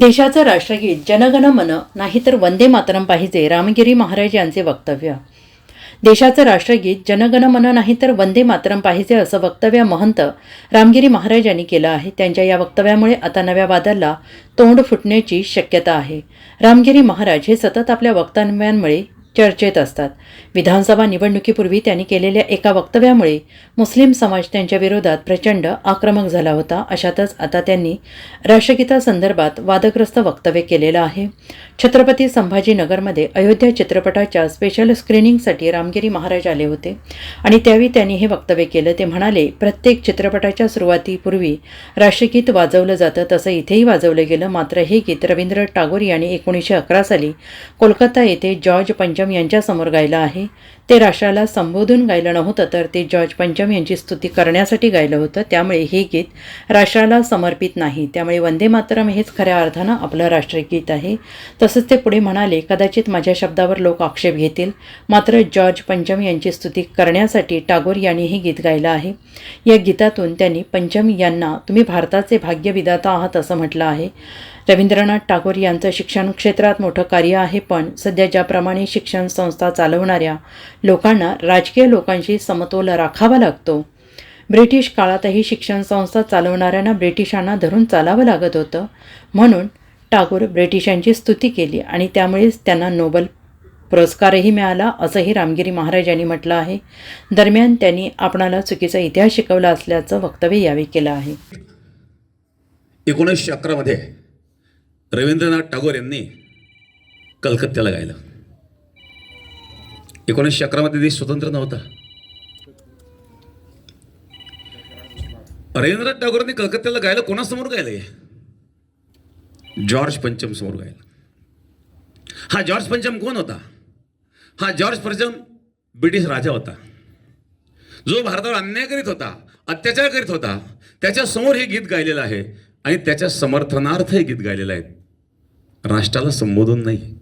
देशाचं राष्ट्रगीत जनगण मन नाही तर वंदे मातरम पाहिजे रामगिरी महाराज यांचे वक्तव्य. देशाचं राष्ट्रगीत जनगण मन नाही तर वंदे मातरम पाहिजे असं वक्तव्य महंत रामगिरी महाराज यांनी केलं आहे. त्यांच्या या वक्तव्यामुळे आता नव्या वादाला तोंड फुटण्याची शक्यता आहे. रामगिरी महाराज हे सतत आपल्या वक्तव्यांमुळे चर्चेत असतात. विधानसभा निवडणुकीपूर्वी त्यांनी केलेल्या एका वक्तव्यामुळे मुस्लिम समाज त्यांच्या विरोधात प्रचंड आक्रमक झाला होता अशातच आता त्यांनी राष्ट्रगीतासंदर्भात वादग्रस्त वक्तव्य केलेलं आहे. छत्रपती संभाजीनगरमध्ये अयोध्या चित्रपटाच्या स्पेशल स्क्रीनिंगसाठी रामगिरी महाराज आले होते आणि त्यावेळी त्यांनी हे वक्तव्य केलं. ते म्हणाले प्रत्येक चित्रपटाच्या सुरुवातीपूर्वी राष्ट्रगीत वाजवलं जातं तसं इथेही वाजवलं गेलं. मात्र हे गीत रवींद्र टागोर यांनी एकोणीसशे अकरा साली कोलकाता येथे जॉर्ज पंचम यांच्यासमोर गायला आहे. ते राष्ट्राला संबोधून गायलं नव्हतं तर ते जॉर्ज पंचम यांची स्तुती करण्यासाठी गायलं होतं. त्यामुळे हे गीत राष्ट्राला समर्पित नाही. त्यामुळे वंदे मातरम हेच खऱ्या अर्थानं आपलं राष्ट्रगीत आहे. तसंच ते पुढे म्हणाले कदाचित माझ्या शब्दावर लोक आक्षेप घेतील. मात्र जॉर्ज पंचम यांची स्तुती करण्यासाठी टागोर यांनी हे गीत गायलं आहे. या गीतातून त्यांनी पंचम यांना तुम्ही भारताचे भाग्यविदाता आहात असं म्हटलं आहे. रवींद्रनाथ टागोर यांचं शिक्षण क्षेत्रात मोठं कार्य आहे पण सध्या ज्याप्रमाणे शिक्षण संस्था चालवणाऱ्या लोकांना राजकीय लोकांशी समतोल राखावा लागतो. ब्रिटिश काळातही शिक्षण संस्था चालवणाऱ्यांना ब्रिटिशांना धरून चालावं लागत होतं. म्हणून टागोर ब्रिटिशांची स्तुती केली आणि त्यामुळेच त्यांना नोबल पुरस्कारही मिळाला असंही रामगिरी महाराज यांनी म्हटलं आहे. दरम्यान त्यांनी आपणाला चुकीचा इतिहास शिकवला असल्याचं वक्तव्य यावेळी केलं आहे. एकोणीसशे अकरामध्ये रवींद्रनाथ टागोर यांनी कलकत्त्याला गायलं. एकोणीसशे अकरामध्ये देश स्वतंत्र नव्हता. रवींद्रनाथ टागोरांनी कलकत्त्याला गायलं कोणासमोर गायलं जॉर्ज पंचम समोर गायलं. हा जॉर्ज पंचम कोण होता? हा जॉर्ज पंचम ब्रिटिश राजा होता. जो भारतावर अन्याय करीत होता अत्याचार करीत होता त्याच्यासमोर हे गीत गायलेलं आहे आणि त्याच्या समर्थनार्थ हे गीत गायलेलं आहे. राष्ट्राला संबोधून नाही.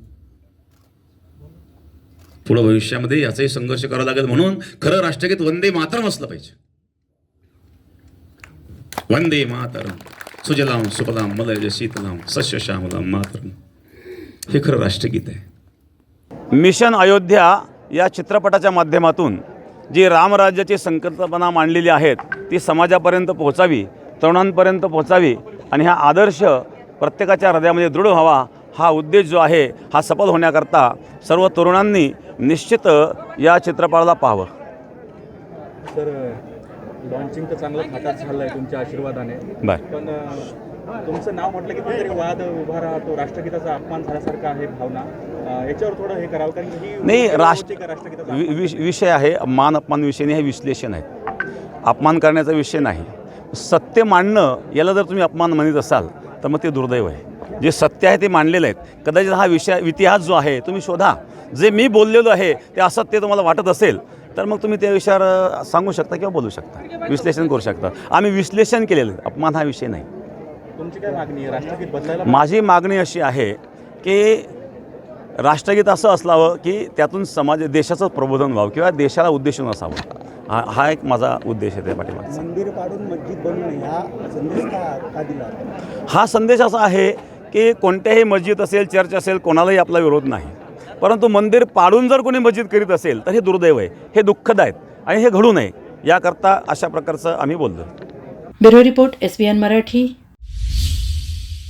पुढं भविष्यामध्ये याचाही संघर्ष करावा लागेल म्हणून खरं राष्ट्रगीत वंदे मातरम असलं पाहिजे. वंदे मातरम. सुजलाम सुफलाम मलय शीतलाम सस्य श्यामलाम मातरम. हे खरं राष्ट्रगीत आहे. मिशन अयोध्या या चित्रपटाच्या माध्यमातून जी रामराज्याची संकल्पना मांडलेली आहेत ती समाजापर्यंत पोहोचावी तरुणांपर्यंत पोहोचावी आणि हा आदर्श प्रत्येकाच्या हृदयामध्ये दृढ व्हावा हा उद्देश जो आहे हा सफल होण्याकरता सर्व तरुणांनी निश्चित या चित्रपटाला पाहावं. तर लॉन्चिंग तर चांगलं थाटात झालं आहे तुमच्या आशीर्वादाने. बरं. पण अ, तुमचं नाव म्हटलं की कुठेतरी वाद उभा राहतो राष्ट्रगीताचा अपमान झाल्यासारखं आहे भावना. अ, याच्यावर थोडं हे करावं कारण की ही नाही होती राष्ट्र का राष्ट्रगीताचा वि- अपमान? विष- विषय आहे मान अपमान विषय नाही हे विश्लेषण आहे. अपमान करण्याचा विषय नाही. सत्य मांडणं याला जर तुम्ही अपमान म्हणत असाल तर मग ते दुर्दैव आहे. जे सत्य आहे ते मांडलेलं आहे कदाचित हा विषय इतिहास जो आहे तुम्ही शोधा. जे मी बोललेलो आहे ते असत्य तुम्हाला वाटत असेल तर मग तुम्ही त्या विषयावर सांगू शकता किंवा बोलू शकता. विश्लेषण करू शकता. आम्ही विश्लेषण केलेलं आहे. अपमान हा विषय नाही. तुमची काय मागणी आहे? राष्ट्रगीत माझी मागणी अशी आहे की राष्ट्रगीत असं असावं की त्यातून समाज देशाचं प्रबोधन व्हावं किंवा देशाला उद्देशून असावं हा हा एक माझा उद्देश आहे त्या पाठीमागचा. मंदिर पाडून मस्जिद बनवणे हा संदेश का दिला? हा संदेश असा आहे की कोणत्याही मस्जिद असेल चर्च असेल कोणालाही आपला विरोध नाही. परंतु मंदिर पाडून जर कोणी मस्जिद करीत असेल तर हे दुर्दैव आहे. हे दुःखदायक आणि हे घडू नये. याकरता अशा प्रकारचं आम्ही बोललो. Bureau report S B N Marathi.